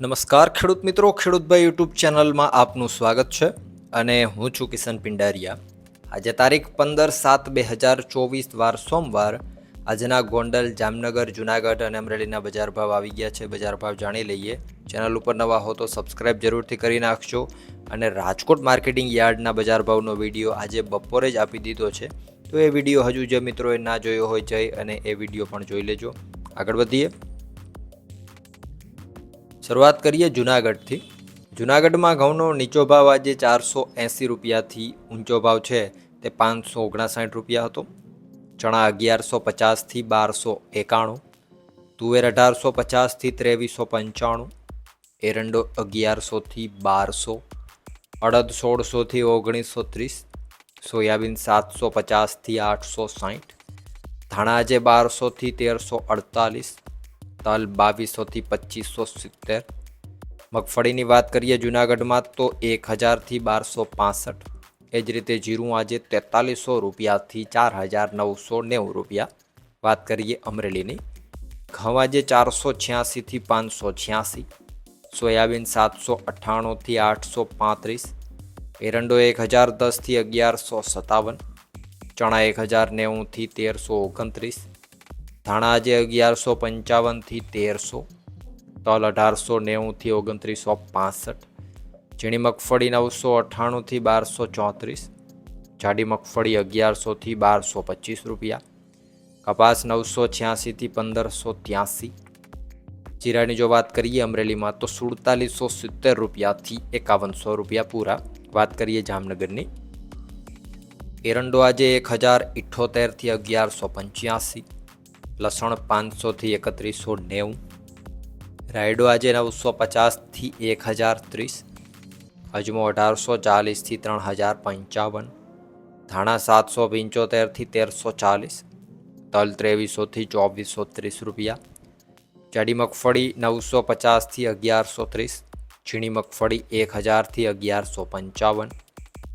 નમસ્કાર, ખેડૂત મિત્રો. ખેડૂતભાઈ યુટ્યુબ ચેનલમાં આપનું સ્વાગત છે અને હું છું કિશન પિંડારિયા. આજે તારીખ પંદર સાત બે હજાર ચોવીસ, વાર સોમવાર, આજના ગોંડલ, જામનગર, જુનાગઢ અને અમરેલીના બજાર ભાવ આવી ગયા છે. બજાર ભાવ જાણી લઈએ. ચેનલ ઉપર નવા હો તો સબસ્ક્રાઇબ જરૂરથી કરી નાખજો અને રાજકોટ માર્કેટિંગ યાર્ડના બજાર ભાવનો વીડિયો આજે બપોરે જ આપી દીધો છે. તો એ વીડિયો હજુ જે મિત્રોએ ના જોયો હોય જઈ અને એ વીડિયો પણ જોઈ લેજો. આગળ વધીએ. શરૂઆત કરીએ જુનાગઢથી. જુનાગઢમાં ઘઉંનો નીચો ભાવ આજે ચારસો એંસી રૂપિયાથી ઊંચો ભાવ છે. તે પાંચસો ઓગણસાઠ રૂપિયા હતો. ચણા અગિયારસો પચાસથી બારસો એકાણું. તુવેર અઢારસો પચાસથી ત્રેવીસો પંચાણું. એરંડો અગિયારસોથી બારસો. અડદ સોળસોથી ઓગણીસો ત્રીસ. સોયાબીન સાતસો પચાસથી આઠસો સાઠ. ધાણા આજે બારસોથી તેરસો અડતાલીસ. તલ બાવીસોથી પચીસો સિત્તેર. મગફળીની વાત કરીએ જુનાગઢમાં તો એક હજારથી બારસો પાસઠ. એ જ રીતે જીરું આજે તેતાલીસો રૂપિયાથી ચાર હજાર નવસો નેવું રૂપિયા. વાત કરીએ અમરેલીની. ઘઉં આજે ચારસો છ્યાસીથી પાંચસો છ્યાસી. સોયાબીન સાતસો અઠ્ઠાણુંથી આઠસો પાંત્રીસ. એરંડો એક હજાર દસથી અગિયારસો સત્તાવન. ચણા એક હજાર નેવુંથી તેરસો ઓગણત્રીસ. ધાણા આજે અગિયારસો પંચાવનથી તેરસો, તલ અઢારસો નેવુંથી ઓગણત્રીસો પાસઠ, ઝીણી મગફળી નવસો અઠ્ઠાણુંથી બારસો ચોત્રીસ, જાડી મગફળી અગિયારસોથી બારસો પચીસ રૂપિયા, કપાસ નવસો છ્યાસીથી પંદરસો ત્યાસી, જીરાની જો વાત કરીએ અમરેલીમાં તો સુડતાલીસો સિત્તેર રૂપિયાથી એકાવનસો રૂપિયા પૂરા. વાત કરીએ જામનગરની. એરંડો આજે એક હજાર ઇઠ્ઠોતેરથી અગિયારસો પંચ્યાસી લસણ પાંચસોથી એકત્રીસો નેવું. રાયડો આજે નવસો પચાસથી એક હજાર ત્રીસ. અજમો અઢારસો ચાલીસથી ત્રણ હજાર પંચાવન. ધાણા સાતસો પંચોતેરથી તેરસો ચાલીસ. તલ ત્રેવીસોથી ચોવીસો ત્રીસ રૂપિયા. જાડી મગફળી નવસો પચાસથી અગિયારસો ત્રીસ. ઝીણી મગફળી એક હજારથી અગિયારસો પંચાવન.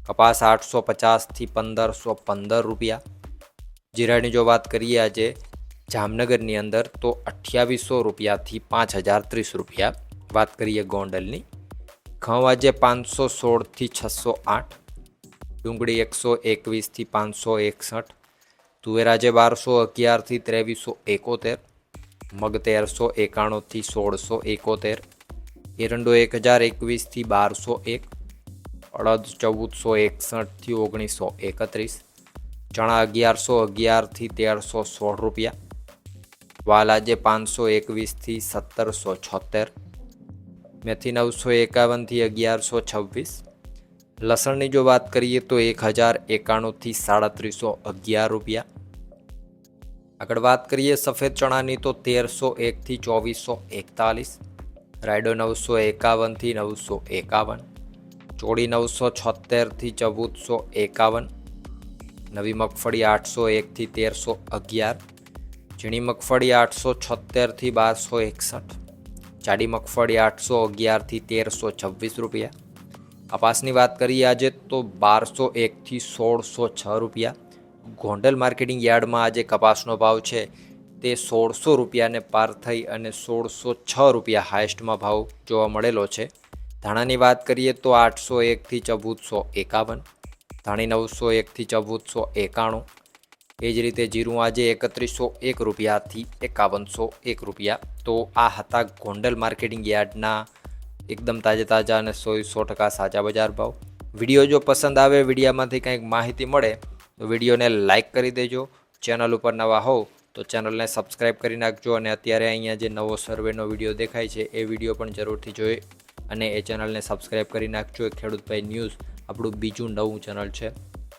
કપાસ આઠસો પચાસથી પંદરસો પંદર રૂપિયા. જીરાની જો વાત કરીએ આજે જામનગરની અંદર તો અઠ્યાવીસો રૂપિયાથી પાંચ હજાર ત્રીસ રૂપિયા. વાત કરીએ ગોંડલની. આજે પાંચસો સોળથી છસો આઠ. ડુંગળી એકસો એકવીસથી પાંચસો એકસઠ. તુવેરાજે બારસો અગિયારથી ત્રેવીસો એકોતેર. મગ તેરસો એકાણુંથી સોળસો એકોતેર. એરંડો એક હજાર એકવીસથી બારસો એક. અડદ ચૌદસો એકસઠથી ઓગણીસો એકત્રીસ. ચણા અગિયારસો અગિયારથી તેરસો સોળ રૂપિયા. વાલ આજે પાંચસો એકવીસથી સત્તરસો છોતેર, મેથી નવસો એકાવનથી અગિયારસો છવ્વીસ, લસણની જો વાત કરીએ તો એક હજાર એકાણુંથી સાડત્રીસો અગિયાર રૂપિયા. આગળ વાત કરીએ સફેદ ચણાની તો તેરસો એકથી ચોવીસો એકતાલીસ, રાયડો નવસો એકાવનથી નવસો એકાવન, ચોળી નવસો છોતેરથી ચૌદસો એકાવન, નવી મગફળી આઠસો એકથી તેરસો અગિયાર ઝીણી મગફળી આઠસો છોતેરથી બારસો એકસઠ. જાડી મગફળી આઠસો અગિયારથી તેરસો છવ્વીસ રૂપિયા. કપાસની વાત કરીએ આજે તો બારસો એકથી સોળસો છ રૂપિયા. ગોંડલ માર્કેટિંગ યાર્ડમાં આજે કપાસનો ભાવ છે તે સોળસો રૂપિયાને પાર થઈ અને સોળસો છ રૂપિયા હાઇસ્ટમાં ભાવ જોવા મળેલો છે. ધાણાની વાત કરીએ તો આઠસો એકથી ચૌદસો એકાવન, ધાણી નવસો એકથી ચૌદસો એકાણું એ જ રીતે જીરું આજે એકત્રીસો એક રૂપિયાથી એકાવનસો એક રૂપિયા. તો આ હતા ગોંડલ માર્કેટિંગ યાર્ડના એકદમ તાજા તાજા અને સો સો ટકા સાચા બજાર ભાવ. વીડિયો જો પસંદ આવે, વિડીયામાંથી કંઈક માહિતી મળે, તો વિડીયોને લાઇક કરી દેજો. ચેનલ ઉપર નવા હોવ, તો ચેનલને સબસ્ક્રાઈબ કરી નાખજો અને અત્યારે અહીંયા જે નવો સર્વેનો વીડિયો દેખાય છે, એ વીડિયો પણ જરૂરથી જોઈ અને એ ચેનલને સબસ્ક્રાઈબ કરી નાખજો. ખેડૂતભાઈ ન્યૂઝ, આપણું બીજું નવું ચેનલ છે.